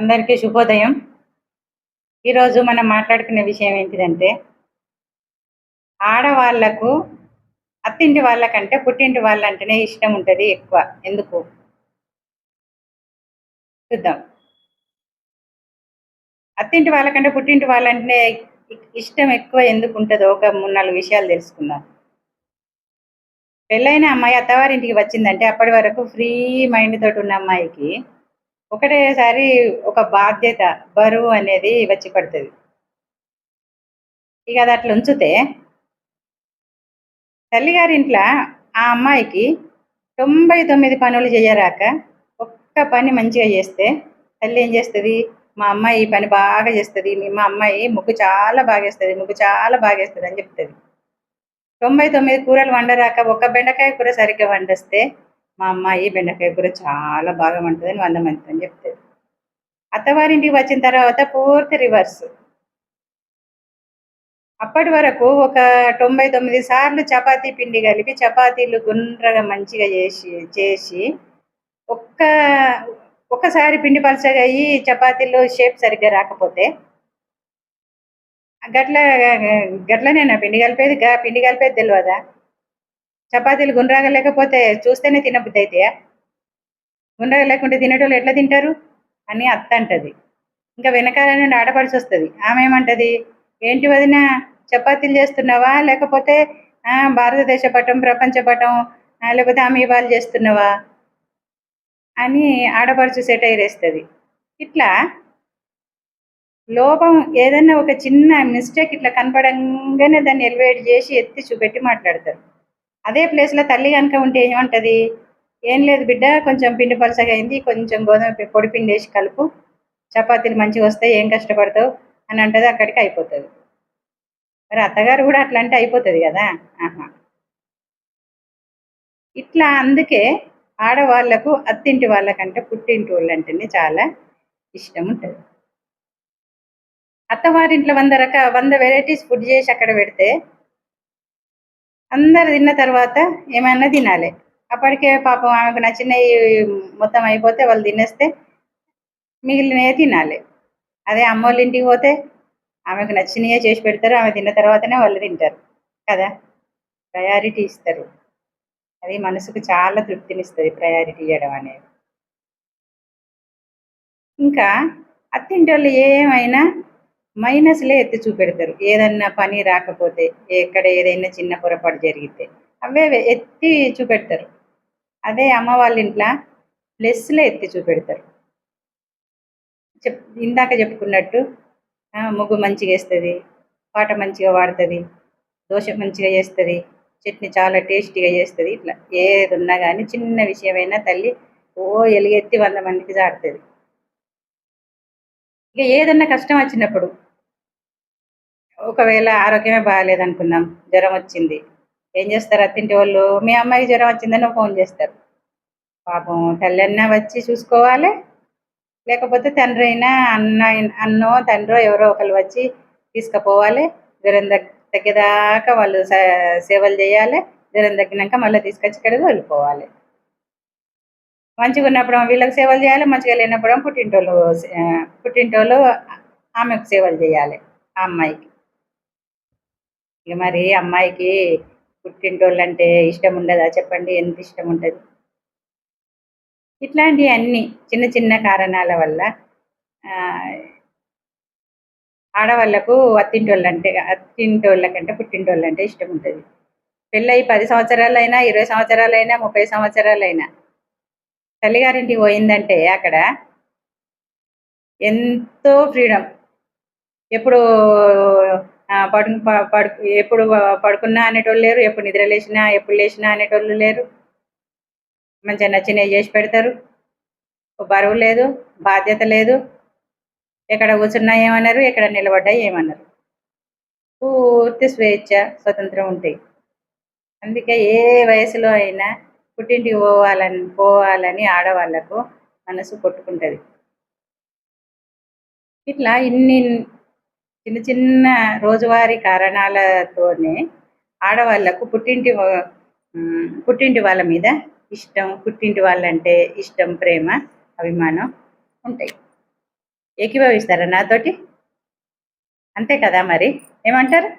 అందరికీ శుభోదయం. ఈరోజు మనం మాట్లాడుకునే విషయం ఏంటిదంటే ఆడవాళ్ళకు అత్తింటి వాళ్ళకంటే పుట్టింటి వాళ్ళంటేనే ఇష్టం ఉంటుంది ఎక్కువ. ఎందుకు? చూద్దాం. అత్తింటి వాళ్ళకంటే పుట్టింటి వాళ్ళంటేనే ఇష్టం ఎక్కువ ఎందుకు ఉంటుందో ఒక మూడు నాలుగు విషయాలు తెలుసుకుందాం. పెళ్ళైన అమ్మాయి అత్తవారింటికి వచ్చిందంటే అప్పటి వరకు ఫ్రీ మైండ్ తోటి ఉన్న అమ్మాయికి ఒకటేసారి ఒక బాధ్యత బరువు అనేది వచ్చి పడుతుంది. ఇక అది అట్లా ఉంచితే తల్లిగారింట్లో ఆ అమ్మాయికి తొంభై తొమ్మిది పనులు చేయరాక ఒక్క పని మంచిగా చేస్తే తల్లి ఏం చేస్తుంది? మా అమ్మాయి ఈ పని బాగా చేస్తుంది మా అమ్మాయి ముగ్గు చాలా బాగా వేస్తుంది ముగ్గు చాలా బాగేస్తుంది అని చెప్తుంది. తొంభై తొమ్మిది కూరలు వండరాక ఒక్క బెండకాయ కూర సరిగ్గా వండేస్తే మా అమ్మాయి బెండకాయ కూర చాలా బాగా వండుతుందని వంద మంది అని చెప్తుంది. అత్తవారింటికి వచ్చిన తర్వాత పూర్తి రివర్స్ అప్పటి వరకు ఒక తొంభై తొమ్మిది సార్లు చపాతీ పిండి కలిపి చపాతీలు గుండ్రగా మంచిగా చేసి చేసి ఒక్క ఒక్కసారి పిండి పలచగా అయ్యి చపాతీలు షేప్ సరిగ్గా రాకపోతే గట్ల గట్లనే నా పిండి కలిపేది గా పిండి కలిపేది తెలియదా చపాతీలు గుండ్రాగా లేకపోతే చూస్తేనే తినబుద్ధి అయితే గుండ్రాగా లేకుంటే తినేటోళ్ళు ఎట్లా తింటారు? అని అత్త అంటది ఇంకా వెనకాల నుండి ఆడపడిచి వస్తుంది. ఆమె ఏమంటది ఏంటి వదిన చపాతీలు చేస్తున్నావా? లేకపోతే భారతదేశ పటం ప్రపంచ పటం లేకపోతే ఆమె ఇవాళ చేస్తున్నావా? అని ఆడపడుచు సెటైర్ వేస్తుంది ఇట్లా లోపం ఏదైనా ఒక చిన్న మిస్టేక్ ఇట్లా కనపడంగానే దాన్ని ఎలివేట్ చేసి ఎత్తి చూపెట్టి మాట్లాడతారు. అదే ప్లేస్లో తల్లి కనుక ఉంటే ఏమంటుంది? ఏం లేదు బిడ్డ కొంచెం పిండి పలసగా అయింది కొంచెం గోధుమ పొడి పిండి వేసి కలుపు. చపాతీలు మంచిగా వస్తాయి ఏం కష్టపడతావు? అని అంటది అక్కడికి అయిపోతుంది. మరి అత్తగారు కూడా అట్లా అంటే అయిపోతుంది కదా? ఆహా. ఇట్లా అందుకే ఆడవాళ్ళకు అత్తింటి వాళ్ళకంటే పుట్టింటి వాళ్ళంటేనే చాలా ఇష్టం ఉంటుంది. అత్తవారింట్లో వంద రక వంద వెరైటీస్ ఫుడ్ చేసి అక్కడ పెడితే అందరు తిన్న తర్వాత ఏమైనా తినాలి. అప్పటికే పాపం ఆమెకు నచ్చినవి మొత్తం అయిపోతే వాళ్ళు తినేస్తే మిగిలినవే తినాలి. అదే అమ్మోళ్ళ ఇంటికి పోతే ఆమెకు నచ్చినవే చేసి పెడతారు. ఆమె తిన్న తర్వాతనే వాళ్ళు తింటారు. కదా? ప్రయారిటీ ఇస్తారు. అది మనసుకు చాలా తృప్తినిస్తుంది ప్రయారిటీ ఇవ్వడం అనేది. ఇంకా అత్తింటి వాళ్ళు ఏమైనా మైనస్లే ఎత్తి చూపెడతారు. ఏదన్నా పని రాకపోతే ఎక్కడ ఏదైనా చిన్న పొరపాటు జరిగితే అవే ఎత్తి చూపెడతారు. అదే అమ్మ వాళ్ళ ఇంట్లో ప్లస్లే ఎత్తి చూపెడతారు. చెప్ ఇందాక చెప్పుకున్నట్టు ముగ్గు మంచిగా వేస్తుంది పాట మంచిగా వాడుతుంది దోశ మంచిగా చేస్తుంది చట్నీ చాలా టేస్టీగా చేస్తుంది ఇట్లా ఏది ఉన్నా కానీ చిన్న విషయమైనా తల్లి ఓ ఎలుగెత్తి వంద మందికి చాడుతుంది ఇక ఏదన్నా కష్టం వచ్చినప్పుడు ఒకవేళ ఆరోగ్యమే బాగాలేదనుకుందాం జ్వరం వచ్చింది. ఏం చేస్తారు? అత్తింటి వాళ్ళు మీ అమ్మాయికి జ్వరం వచ్చిందని ఫోన్ చేస్తారు. పాపం తల్లి అన్న వచ్చి చూసుకోవాలి. లేకపోతే తండ్రి అయినా అన్న అన్నో తండ్రో ఎవరో ఒకరు వచ్చి తీసుకుపోవాలి. జ్వరం తగ్గేదాకా వాళ్ళు సేవలు చేయాలి. జ్వరం తగ్గినాక మళ్ళీ తీసుకొచ్చి ఇక్కడికి వెళ్ళిపోవాలి మంచిగా ఉన్నప్పుడు వీళ్ళకి సేవలు చేయాలి మంచిగా లేనప్పుడు పుట్టింటోళ్ళు పుట్టింటోళ్ళు ఆమెకు సేవలు చేయాలి ఆ అమ్మాయికి. ఇక మరి అమ్మాయికి పుట్టింటోళ్ళు అంటే ఇష్టం ఉండదా? చెప్పండి ఎంత ఇష్టం ఉంటుంది? ఇట్లాంటి అన్ని చిన్న చిన్న కారణాల వల్ల ఆడవాళ్ళకు అత్తింటోళ్ళు అంటే అత్తింటోళ్ళ పుట్టింటోళ్ళు అంటే ఇష్టం ఉంటుంది. పెళ్ళయి పది సంవత్సరాలైనా ఇరవై సంవత్సరాలైనా ముప్పై సంవత్సరాలైనా తల్లిగారింటికి పోయిందంటే అక్కడ ఎంతో ఫ్రీడమ్. ఎప్పుడు పడు పడు ఎప్పుడు పడుకున్నా అనేటోళ్ళు లేరు ఎప్పుడు నిద్ర లేచినా ఎప్పుడు లేచినా అనేటోళ్ళు లేరు. మంచిగా నచ్చినవి చేసి పెడతారు. బరువు లేదు బాధ్యత లేదు. ఎక్కడ కూర్చున్నా ఏమన్నారు ఎక్కడ నిలబడ్డా ఏమన్నారు పూర్తి స్వేచ్ఛ స్వతంత్రం ఉంటాయి. అందుకే ఏ వయసులో అయినా పుట్టింటికి పోవాలని పోవాలని ఆడవాళ్ళకు మనసు కొట్టుకుంటుంది. ఇట్లా ఇన్ని చిన్న చిన్న రోజువారీ కారణాలతోనే ఆడవాళ్ళకు పుట్టింటి పుట్టింటి వాళ్ళ మీద ఇష్టం పుట్టింటి వాళ్ళంటే ఇష్టం ప్రేమ అభిమానం ఉంటాయి. ఏకీభవిస్తారా నాతోటి? అంతే కదా మరి? ఏమంటారు?